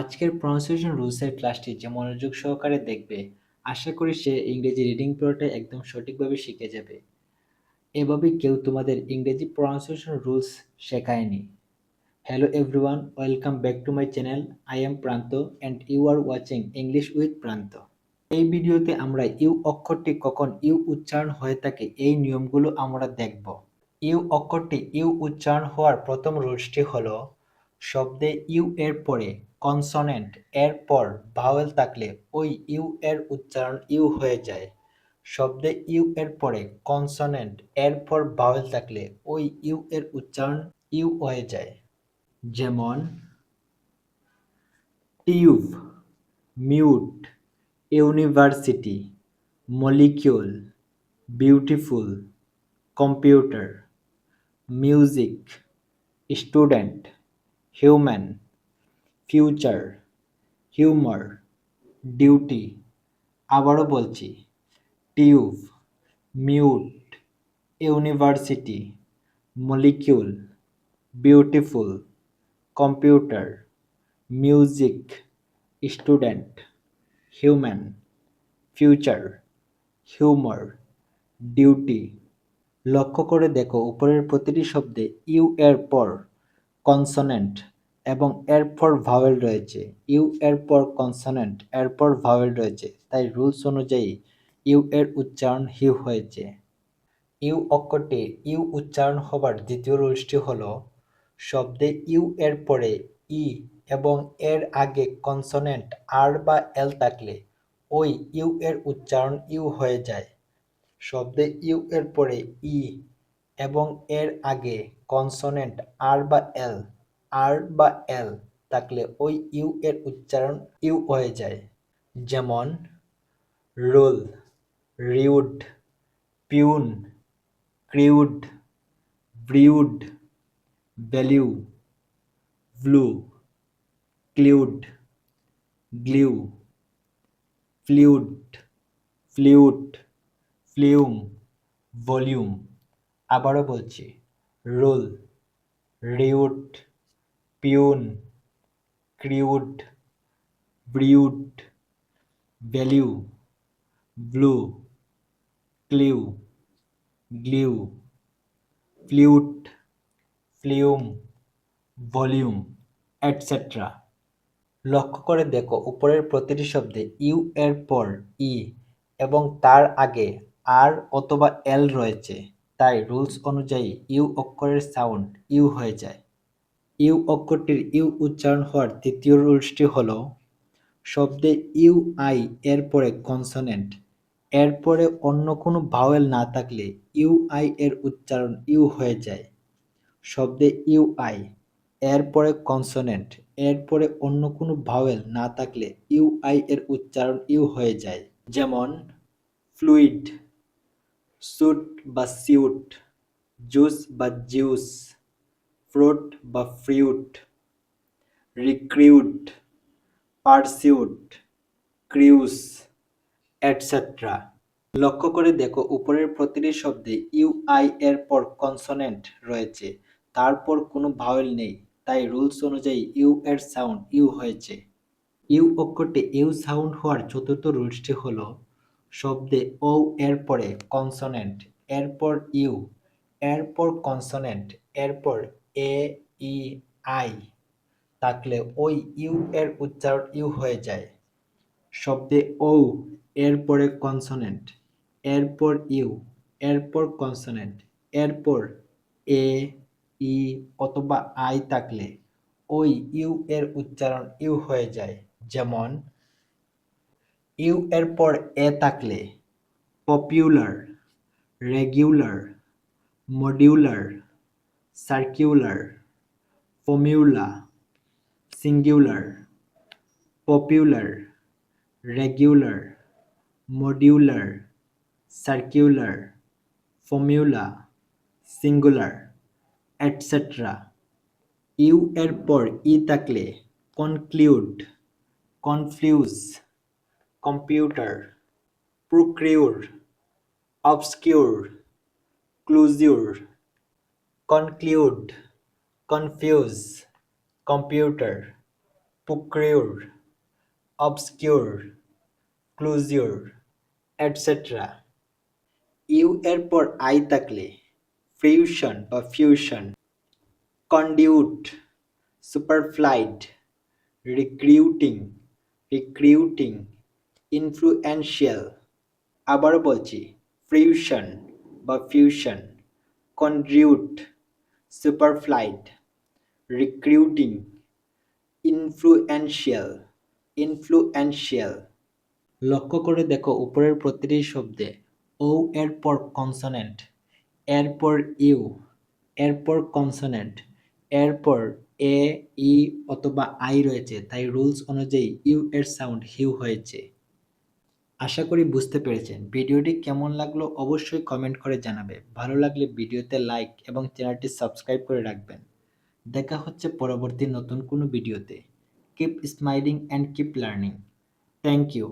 আজকের প্রনাউন্সিয়েশন রুলসের ক্লাসটি যে মনোযোগ সহকারে দেখবে, আশা করি সে ইংরেজি রিডিং পড়াটা একদম সঠিকভাবে শিখে যাবে। এভাবে কেউ তোমাদের ইংরেজি pronunciation rules শেখায়নি। Hello everyone welcome back to my channel I am Pranto and you are watching English with Pranto এই ভিডিওতে আমরা ইউ অক্ষরটি কখন ইউ উচ্চারণ হয়ে থাকে এই নিয়মগুলো আমরা দেখব। ইউ অক্ষরটি ইউ উচ্চারণ হওয়ার প্রথম রুলসটি হলো, শব্দে ইউ এর পরে কনসনেন্ট এর পর ভাওয়েল থাকলে ওই ইউ এর উচ্চারণ ইউ হয়ে যায়। শব্দে ইউ এর পরে কনসনেন্ট এর পর ভাওয়েল থাকলে ওই ইউ এর উচ্চারণ ইউ হয়ে যায়। যেমন tube mute university molecule beautiful computer music student human future humour duty আবারও বলছি tube mute university molecule beautiful computer music student human future humour duty লক্ষ্য করে দেখো, উপরের প্রতিটি শব্দে ইউ এর পর কনসনেন্ট এবং এর এরপর ভাওয়েল রয়েছে। ইউ এর পর কনসনেন্ট এরপর ভাওয়েল রয়েছে। তাই রুলস অনুযায়ী ইউ এর উচ্চারণ হিউ হয়েছে। ইউ অক্ষরটি ইউ উচ্চারণ হবার দ্বিতীয় রুলসটি হল শব্দে ইউ এর পরে ই এবং এর আগে কনসনেন্ট আর বা এল থাকলে ওই ইউ এর উচ্চারণ ইউ হয়ে যায়। শব্দে ইউ এর পরে ই এবং এর আগে কনসনেন্ট আর বা এল আর বা এল থাকলে ওই ইউ এর উচ্চারণ ইউ হয়ে যায়। যেমন, rule, rude, peon, crude, brewed, value, blue, clued, glue, fluid flute flume, volume. আবারও বলছি, rule root peon, crude, brewed, value, blue, clue, glue, flute, flume, volume, etcetera. লক্ষ্য করে দেখো, উপরের প্রতিটি শব্দে ইউ এর পর ই এবং তার আগে আর অথবা এল রয়েছে, তাই রুলস অনুযায়ী ইউ অক্ষরের সাউন্ড ইউ হয়ে যায়। ইউ অক্ষরটির ইউ উচ্চারণ হওয়ার তৃতীয় রুলসটি হল শব্দে ইউ আই এর পরে কনসনেন্ট এরপরে অন্য কোনো ভাওয়েল না থাকলে ইউ আই এর উচ্চারণ ইউ হয়ে যায়। শব্দে ইউ আই এরপরে কনসনেন্ট এরপরে অন্য কোনো ভাওয়েল না থাকলে ইউ আই এর উচ্চারণ ইউ হয়ে যায়। যেমন ফ্লুইড স্যুট বা সিউট জুস বা জিউস ফ্রুট বা ফ্রিউট রিক্রিউট পারসিউট ক্রিউস এটসেট্রা লক্ষ্য করে দেখো, উপরের প্রতিটি শব্দে ইউ আই এর পর কনসনেন্ট রয়েছে, তারপর কোনো ভাওয়েল নেই, তাই রুলস অনুযায়ী ইউ এর সাউন্ড ইউ হয়েছে। ইউ অক্ষরটি ইউ সাউন্ড হওয়ার চতুর্থ রুলসটি হল শব্দে ও এর পরে কনসনেন্ট এরপর ইউ এরপর কনসনেন্ট এরপর এ ই আই। থাকলে ওই ইউ এর উচ্চারণ ইউ হয়ে যায়। শব্দে ও এরপরে কনসনেন্ট, এরপর ইউ, এরপর কনসনেন্ট, এরপর এ ই অথবা আই থাকলে ওই ইউ এর উচ্চারণ ইউ হয়ে যায়। যেমন, ইউ এর পর এ থাকলে popular, regular, modular circular formula singular popular regular modular circular formula singular etcetera U এর পর ই থাকলে conclude confuse computer procure obscure closure conclude confuse computer procure obscure closure etcetera U এর I থাকলে fusion বা fusion conduit superflight recruiting recruiting influential আবারও বলছি fusion বা fusion conduit superflight recruiting influential influential লক্ষ্য করে দেখো, উপরের প্রতিটি শব্দে ও এর পর কনসোনেন্ট এরপর ইউ এরপর কনসোনেন্ট এরপর এ ই অথবা আই রয়েছে। তাই রুলস অনুযায়ী ইউ এর সাউন্ড হিউ হয়েছে। আশা করি বুঝতে পেরেছেন। ভিডিওটি কেমন লাগল অবশ্যই কমেন্ট করে জানাবে। ভালো লাগলে ভিডিওতে লাইক এবং চ্যানেলটি সাবস্ক্রাইব করে রাখবেন। দেখা হচ্ছে পরবর্তী নতুন কোনো ভিডিওতে। Keep smiling and keep learning thank you